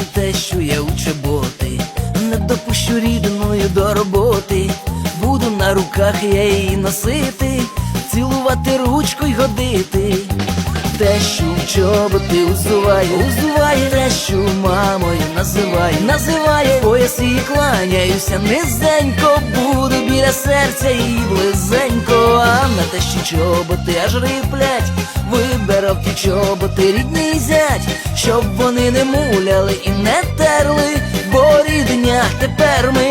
й те, що я у чоботи. Не допущу рідною до роботи, буду на руках я її носити, цілувати ручку й годити. Те, що чоботи узуває, узуває, те, що мамою називає, називає, пояс її кланяюся, низенько буду біля серця і близенько, а на те, що чоботи аж риплять, вибирав ті чоботи, рідний зять, щоб вони не і не терли, бо рідня тепер ми